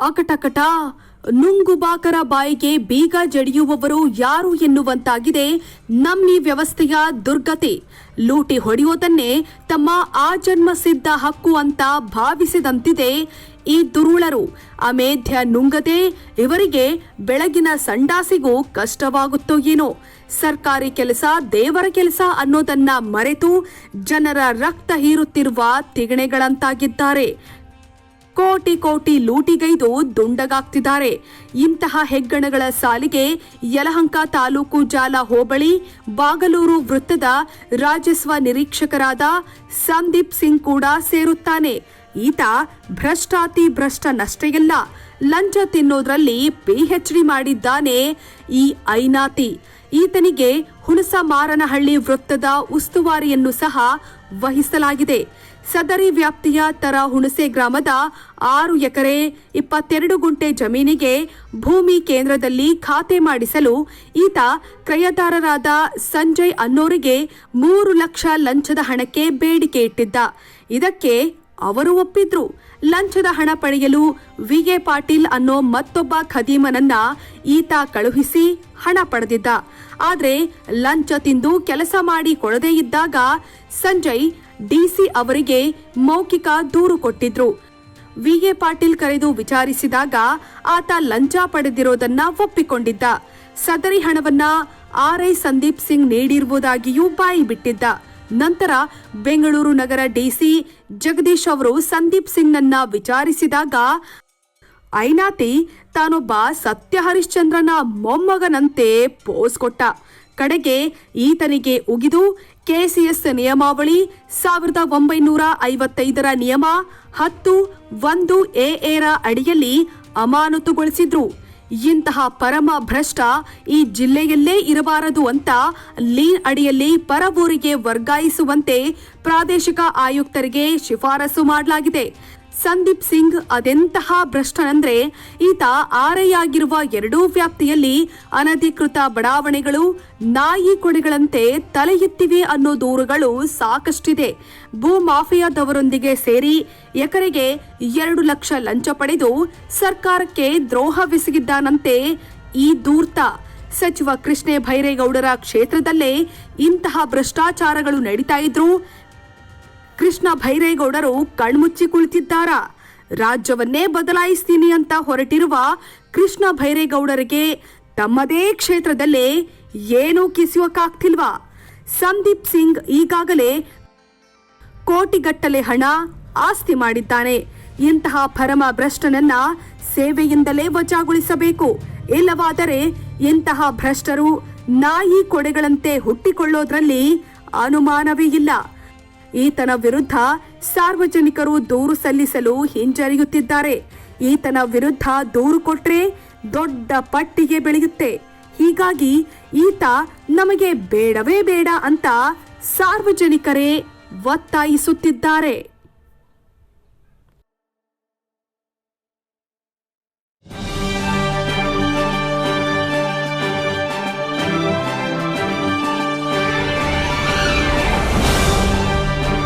ಅಕಟಕಟ ನುಂಗುಬಾಕರ ಬಾಯಿಗೆ ಬೀಗ ಜಡಿಯುವವರು ಯಾರು ಎನ್ನುವಂತಾಗಿದೆ ನಮ್ಮಿ ವ್ಯವಸ್ಥೆಯ ದುರ್ಗತಿ. ಲೂಟಿ ಹೊಡೆಯೋದನ್ನೇ ತಮ್ಮ ಆಜನ್ಮ ಸಿದ್ಧ ಹಕ್ಕು ಅಂತ ಭಾವಿಸಿದಂತಿದೆ ಈ ದುರುಳರು. ಅಮೇಧ್ಯ ನುಂಗದೆ ಇವರಿಗೆ ಬೆಳಗಿನ ಸಂಡಾಸಿಗೂ ಕಷ್ಟವಾಗುತ್ತೋ ಏನೋ. ಸರ್ಕಾರಿ ಕೆಲಸ ದೇವರ ಕೆಲಸ ಅನ್ನೋದನ್ನ ಮರೆತು ಜನರ ರಕ್ತ ಹೀರುತ್ತಿರುವ ತಿಗಣೆಗಳಂತಾಗಿದ್ದಾರೆ. ಕೋಟಿ ಕೋಟಿ ಲೂಟಿಗೈದು ದುಂಡಗಾಗ್ತಿದ್ದಾರೆ. ಇಂತಹ ಹೆಗ್ಗಣಗಳ ಸಾಲಿಗೆ ಯಲಹಂಕ ತಾಲೂಕು ಜಾಲ ಹೋಬಳಿ, ಬಾಗಲೂರು ವೃತ್ತದ ರಾಜಸ್ವ ನಿರೀಕ್ಷಕರಾದ ಸಂದೀಪ್ ಸಿಂಗ್ ಕೂಡ ಸೇರುತ್ತಾನೆ. ಈತ ಭ್ರಷ್ಟಾತಿ ಭ್ರಷ್ಟ ನಷ್ಟೆಯಲ್ಲ ಲಂಚ ತಿನ್ನೋದ್ರಲ್ಲಿ ಪಿಎಚ್ಡಿ ಮಾಡಿದ್ದಾನೆ ಈ ಐನಾತಿ. ಈತನಿಗೆ ಹುಣಸ ಮಾರನಹಳ್ಳಿ ವೃತ್ತದ ಉಸ್ತುವಾರಿಯನ್ನು ಸಹ ವಹಿಸಲಾಗಿದೆ. ಸದರಿ ವ್ಯಾಪ್ತಿಯ ತರ ಹುಣಸೆ ಗ್ರಾಮದ ಆರು ಎಕರೆ ಇಪ್ಪತ್ತೆರಡು ಗುಂಟೆ ಜಮೀನಿಗೆ ಭೂಮಿ ಕೇಂದ್ರದಲ್ಲಿ ಖಾತೆ ಮಾಡಿಸಲು ಈತ ಕ್ರಯದಾರರಾದ ಸಂಜಯ್ ಅನ್ನೋರಿಗೆ ಮೂರು ಲಕ್ಷ ಲಂಚದ ಹಣಕ್ಕೆ ಬೇಡಿಕೆ ಇಟ್ಟಿದ್ದ. ಇದಕ್ಕೆ ಅವರು ಒಪ್ಪಿದ್ರು. ಲಂಚದ ಹಣ ಪಡೆಯಲು ವಿಗೆ ಪಾಟೀಲ್ ಅನ್ನೋ ಮತ್ತೊಬ್ಬ ಖದೀಮನನ್ನ ಈತ ಕಳುಹಿಸಿ ಹಣ ಪಡೆದಿದ್ದ. ಆದ್ರೆ ಲಂಚ ತಿಂದು ಕೆಲಸ ಮಾಡಿ ಕೊಡದೇ ಇದ್ದಾಗ ಸಂಜಯ್ ಡಿಸಿ ಅವರಿಗೆ ಮೌಖಿಕ ದೂರು ಕೊಟ್ಟಿದ್ರು. ವಿಗೆ ಪಾಟೀಲ್ ಕರೆದು ವಿಚಾರಿಸಿದಾಗ ಆತ ಲಂಚ ಪಡೆದಿರೋದನ್ನ ಒಪ್ಪಿಕೊಂಡಿದ್ದ. ಸದರಿ ಹಣವನ್ನ ಐ. ಸಂದೀಪ್ ಸಿಂಗ್ ನೀಡಿರುವುದಾಗಿಯೂ ಬಾಯಿ ಬಿಟ್ಟಿದ್ದ. ನಂತರ ಬೆಂಗಳೂರು ನಗರ ಡಿಸಿ ಜಗದೀಶ್ ಅವರು ಸಂದೀಪ್ ಸಿಂಗ್ನನ್ನ ವಿಚಾರಿಸಿದಾಗ, ಐನಾತಿ ತಾನೊಬ್ಬ ಸತ್ಯ ಹರಿಶ್ಚಂದ್ರನ ಮೊಮ್ಮಗನಂತೆ ಪೋಸ್ ಕೊಟ್ಟ. ಕಡೆಗೆ ಈತನಿಗೆ ಉಗಿದು ಕೆಸಿಎಸ್ ನಿಯಮಾವಳಿ ಸಾವಿರದ ಒಂಬೈನೂರ ಐವತ್ತೈದರ ನಿಯಮ ಹತ್ತು ಒಂದು ಎರ ಅಡಿಯಲ್ಲಿ ಅಮಾನತುಗೊಳಿಸಿದ್ರು. ಇಂತಹ ಪರಮ ಭ್ರಷ್ಟ ಈ ಜಿಲ್ಲೆಯಲ್ಲೇ ಇರಬಾರದು ಅಂತ ಲೀನ್ ಅಡಿಯಲ್ಲಿ ಪರವೂರಿಗೆ ವರ್ಗಾಯಿಸುವಂತೆ ಪ್ರಾದೇಶಿಕ ಆಯುಕ್ತರಿಗೆ ಶಿಫಾರಸು ಮಾಡಲಾಗಿದೆ. ಸಂದೀಪ್ ಸಿಂಗ್ ಅದೆಂತಹ ಭ್ರಷ್ಟನಂದ್ರೆ ಈತ ಆರೆಯಾಗಿರುವ ಎರಡೂ ವ್ಯಾಪ್ತಿಯಲ್ಲಿ ಅನಧಿಕೃತ ಬಡಾವಣೆಗಳು, ನಾಯಿ ಕೊಡೆಗಳಂತೆ ತಲೆ ಎತ್ತಿವೆ ಅನ್ನೋ ದೂರುಗಳು ಸಾಕಷ್ಟಿದೆ. ಭೂ ಮಾಫಿಯಾದವರೊಂದಿಗೆ ಸೇರಿ ಎಕರೆಗೆ ಎರಡು ಲಕ್ಷ ಲಂಚ ಪಡೆದು ಸರ್ಕಾರಕ್ಕೆ ದ್ರೋಹವೆಸಗಿದ್ದಾನಂತೆ ಈ ದೂರ್ತ. ಸಚಿವ ಕೃಷ್ಣೆ ಭೈರೇಗೌಡರ ಕ್ಷೇತ್ರದಲ್ಲೇ ಇಂತಹ ಭ್ರಷ್ಟಾಚಾರಗಳು ನಡೀತಾ ಇದ್ರು ಕೃಷ್ಣ ಭೈರೇಗೌಡರು ಕಣ್ಮುಚ್ಚಿ ಕುಳಿತಿದ್ದಾರಾ? ರಾಜ್ಯವನ್ನೇ ಬದಲಾಯಿಸ್ತೀನಿ ಅಂತ ಹೊರಟಿರುವ ಕೃಷ್ಣ ಭೈರೇಗೌಡರಿಗೆ ತಮ್ಮದೇ ಕ್ಷೇತ್ರದಲ್ಲೇ ಏನೂ ಕಿಸಿಯೋಕ್ಕಾಗ್ತಿಲ್ವಾ? ಸಂದೀಪ್ ಸಿಂಗ್ ಈಗಾಗಲೇ ಕೋಟಿಗಟ್ಟಲೆ ಹಣ ಆಸ್ತಿ ಮಾಡಿದ್ದಾನೆ. ಇಂತಹ ಪರಮ ಭ್ರಷ್ಟನನ್ನ ಸೇವೆಯಿಂದಲೇ ವಜಾಗೊಳಿಸಬೇಕು. ಇಲ್ಲವಾದರೆ ಇಂತಹ ಭ್ರಷ್ಟರು ನಾಯಿ ಕೊಡೆಗಳಂತೆ ಹುಟ್ಟಿಕೊಳ್ಳೋದ್ರಲ್ಲಿ ಅನುಮಾನವೇ ಇಲ್ಲ. ಈತನ ವಿರುದ್ಧ ಸಾರ್ವಜನಿಕರು ದೂರು ಸಲ್ಲಿಸಲು ಹಿಂಜರಿಯುತ್ತಿದ್ದಾರೆ. ಈತನ ವಿರುದ್ಧ ದೂರು ಕೊಟ್ರೆ ದೊಡ್ಡ ಪಟ್ಟಿಗೆ ಬೆಳೆಯುತ್ತೆ. ಹೀಗಾಗಿ ಈತ ನಮಗೆ ಬೇಡವೇ ಬೇಡ ಅಂತ ಸಾರ್ವಜನಿಕರೇ ಒತ್ತಾಯಿಸುತ್ತಿದ್ದಾರೆ.